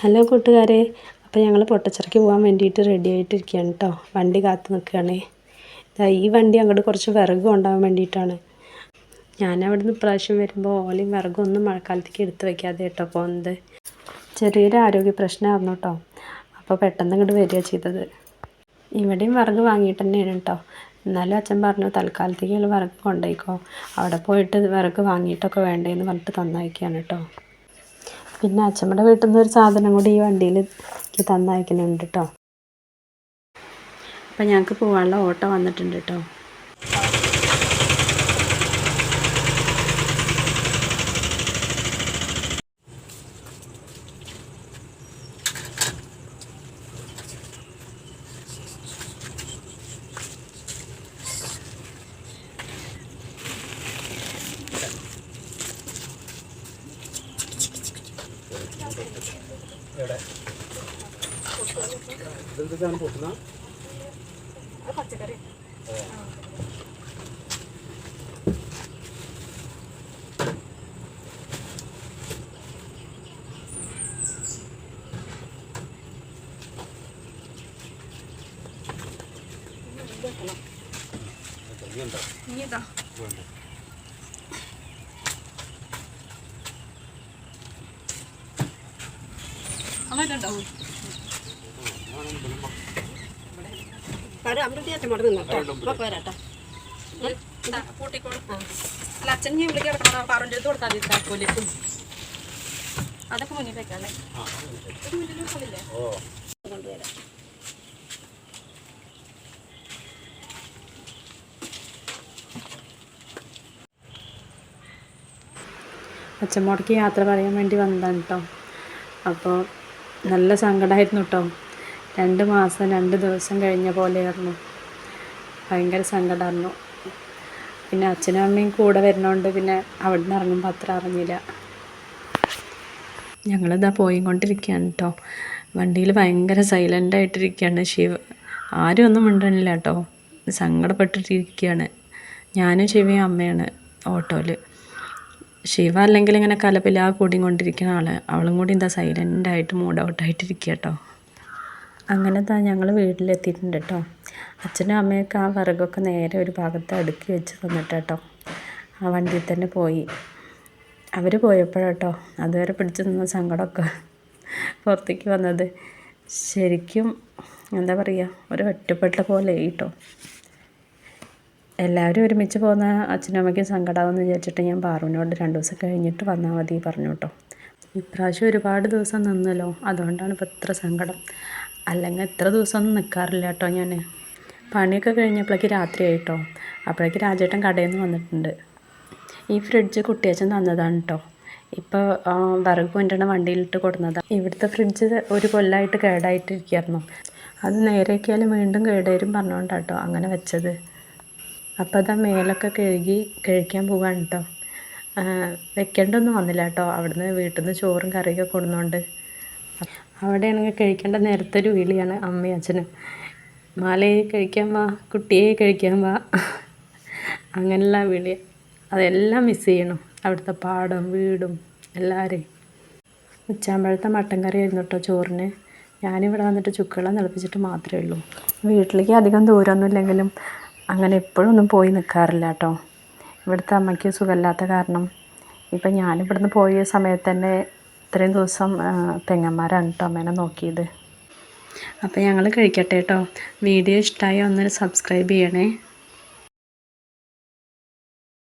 Hello കൂട്ടുകാരെ. അപ്പോൾ ഞങ്ങൾ പൊട്ടച്ചിറക്കി പോകാൻ വേണ്ടിയിട്ട് റെഡി ആയിട്ടിരിക്കുകയാണ് കേട്ടോ വണ്ടി കാത്തു നിൽക്കുകയാണ്. ഈ വണ്ടി അങ്ങോട്ട് കുറച്ച് വിറക് കൊണ്ടുപോകാൻ വേണ്ടിയിട്ടാണ്. ഞാൻ അവിടെ നിന്ന് ഇപ്രാവശ്യം വരുമ്പോൾ ഓലയും വിറകും ഒന്നും മഴക്കാലത്തേക്ക് എടുത്ത് വയ്ക്കാതെ കേട്ടോ പോകുന്നത് ചെറിയൊരു ആരോഗ്യ പ്രശ്നമായിരുന്നു കേട്ടോ അപ്പോൾ പെട്ടെന്ന് ഇങ്ങോട്ട് വരിക ചെയ്തത്. ഇവിടെയും വിറക് വാങ്ങിയിട്ട് തന്നെയാണ് കേട്ടോ എന്നാലും അച്ഛൻ പറഞ്ഞു തൽക്കാലത്തേക്കുള്ള വിറക് കൊണ്ടുപോയിക്കോ. അവിടെ പോയിട്ട് വിറക് വാങ്ങിയിട്ടൊക്കെ വേണ്ടേന്ന് പറഞ്ഞിട്ട് തന്നയക്കുകയാണ് കേട്ടോ പിന്നെ അച്ഛമ്മയുടെ വീട്ടിൽ നിന്ന് ഒരു സാധനം കൂടി ഈ വണ്ടിയിൽ എനിക്ക് തന്നയക്കുന്നുണ്ട് കേട്ടോ അപ്പം ഞങ്ങൾക്ക് പോകാനുള്ള ഓട്ടോ വന്നിട്ടുണ്ട് കേട്ടോ എവിടെ? ഇതെന്ത് സാധനം പൊട്ടുന്ന പച്ചക്കറി. ഇനിയതാ വേണ്ട. അച്ഛൻ ഞാൻ വിളിക്കാൻ കിടക്കണം. പറഞ്ഞു ചെയ്ത് കൊടുത്താൽ മതി താക്കോൽ അതൊക്കെ മുന്നിൽ വെക്കാല്ലേ ഒരു മിനിറ്റിൽ സ്ഥലമില്ലേ കൊണ്ടുവരാം അച്ഛമ്മോടേക്ക് യാത്ര പറയാൻ വേണ്ടി വന്നതാണ് കേട്ടോ അപ്പോൾ നല്ല സങ്കടമായിരുന്നു കേട്ടോ രണ്ട് മാസം രണ്ട് ദിവസം കഴിഞ്ഞ പോലെയായിരുന്നു. ഭയങ്കര സങ്കടമായിരുന്നു പിന്നെ അച്ഛനും അമ്മയും കൂടെ വരുന്നതുകൊണ്ട് പിന്നെ അവിടെ നിന്ന് ഇറങ്ങുമ്പോൾ അത്ര അറിഞ്ഞില്ല. ഞങ്ങളിതാ പോയിക്കൊണ്ടിരിക്കുകയാണ് കേട്ടോ വണ്ടിയിൽ ഭയങ്കര സൈലന്റ് ആയിട്ടിരിക്കുകയാണ് ശിവ ആരും ഒന്നും മിണ്ടണില്ല കേട്ടോ സങ്കടപ്പെട്ടിട്ടിരിക്കുകയാണ് ഞാനും ശിവയും അമ്മയാണ് ഓട്ടോയിൽ ശിവ അല്ലെങ്കിൽ ഇങ്ങനെ കലപില കൂടിക്കൊണ്ടിരിക്കുന്ന ആൾ അവളും കൂടി എന്താ സൈലന്റായിട്ട് മൂഡ് ഔട്ട് ഔട്ടായിട്ടിരിക്കുക കേട്ടോ അങ്ങനെ താ ഞങ്ങൾ വീട്ടിലെത്തിയിട്ടുണ്ട് കേട്ടോ അച്ഛനും അമ്മയൊക്കെ ആ വിറകൊക്കെ നേരെ ഒരു ഭാഗത്ത് അടുക്കി വെച്ച് തന്നിട്ട് കേട്ടോ ആ വണ്ടിയിൽ തന്നെ പോയി. അവർ പോയപ്പോഴാട്ടോ അതുവരെ പിടിച്ചു നിന്ന സങ്കടമൊക്കെ പുറത്തേക്ക് വന്നത്. ശരിക്കും എന്താ പറയുക ഒരു ഒറ്റപ്പെട്ട പോലെ കേട്ടോ എല്ലാവരും ഒരുമിച്ച് പോകുന്ന അച്ഛനും അമ്മയ്ക്കും സങ്കടമാകുമെന്ന് വിചാരിച്ചിട്ട് ഞാൻ പാറുവിനോട് രണ്ട് ദിവസം കഴിഞ്ഞിട്ട് വന്നാൽ മതി പറഞ്ഞു കേട്ടോ. ഇപ്രാവശ്യം ഒരുപാട് ദിവസം നിന്നല്ലോ. അതുകൊണ്ടാണ് ഇപ്പോൾ ഇത്ര സങ്കടം. അല്ലെങ്കിൽ ഇത്ര ദിവസമൊന്നും നിൽക്കാറില്ല കേട്ടോ ഞാൻ. പണിയൊക്കെ കഴിഞ്ഞപ്പോഴേക്ക് രാത്രി ആയിട്ടോ അപ്പോഴേക്ക് രാജേട്ടൻ കടയിൽ നിന്ന് വന്നിട്ടുണ്ട്. ഈ ഫ്രിഡ്ജ് കുട്ടിയച്ഛൻ തന്നതാണ് കേട്ടോ. ഇപ്പോൾ വിറക് പോയിട്ടാണ് വണ്ടിയിലിട്ട് കൊടുന്നതാണ്. ഇവിടുത്തെ ഫ്രിഡ്ജ് ഒരു കൊല്ലമായിട്ട് കേടായിട്ടിരിക്കുകയായിരുന്നു. അത് നേരെയൊക്കെയാലും വീണ്ടും കേടേരും പറഞ്ഞുകൊണ്ടാട്ടോ അങ്ങനെ വെച്ചത്. അപ്പോൾ അതാ മേലൊക്കെ കഴുകി കഴിക്കാൻ പോവാണ് കേട്ടോ വെക്കേണ്ടൊന്നും വന്നില്ല കേട്ടോ അവിടുന്ന് വീട്ടിൽ നിന്ന് ചോറും കറിയൊക്കെ കൊടുന്നുകൊണ്ട് അവിടെയാണെങ്കിൽ കഴിക്കേണ്ട നേരത്തെ ഒരു വിളിയാണ് അമ്മയും അച്ഛനും. മാലയെ കഴിക്കാൻ വാ കുട്ടിയെ കഴിക്കാൻ വാ. അങ്ങനെയുള്ള വിളി. അതെല്ലാം മിസ് ചെയ്യണം. അവിടുത്തെ പാടം വീടും എല്ലാവരെയും ഉച്ചാമ്പഴത്തെ മട്ടൻ കറി ആയിരുന്നു കേട്ടോ ചോറിന്. ഞാനിവിടെ വന്നിട്ട് ചുക്കുവെള്ളം തിളപ്പിച്ചിട്ട് മാത്രമേ ഉള്ളൂ. വീട്ടിലേക്ക് അധികം ദൂരമൊന്നും ഇല്ലെങ്കിലും അങ്ങനെ എപ്പോഴൊന്നും പോയി നിൽക്കാറില്ല കേട്ടോ. ഇവിടുത്തെ അമ്മയ്ക്ക് സുഖമില്ലാത്ത കാരണം ഇപ്പം ഞാനിവിടുന്ന് പോയ സമയത്ത് തന്നെ ഇത്രയും ദിവസം പെങ്ങന്മാരാണ് കേട്ടോ അമ്മേനെ നോക്കിയത്. അപ്പോൾ ഞങ്ങൾ കഴിക്കട്ടെ കേട്ടോ. വീഡിയോ ഇഷ്ടമായി ഒന്ന് സബ്സ്ക്രൈബ് ചെയ്യണേ.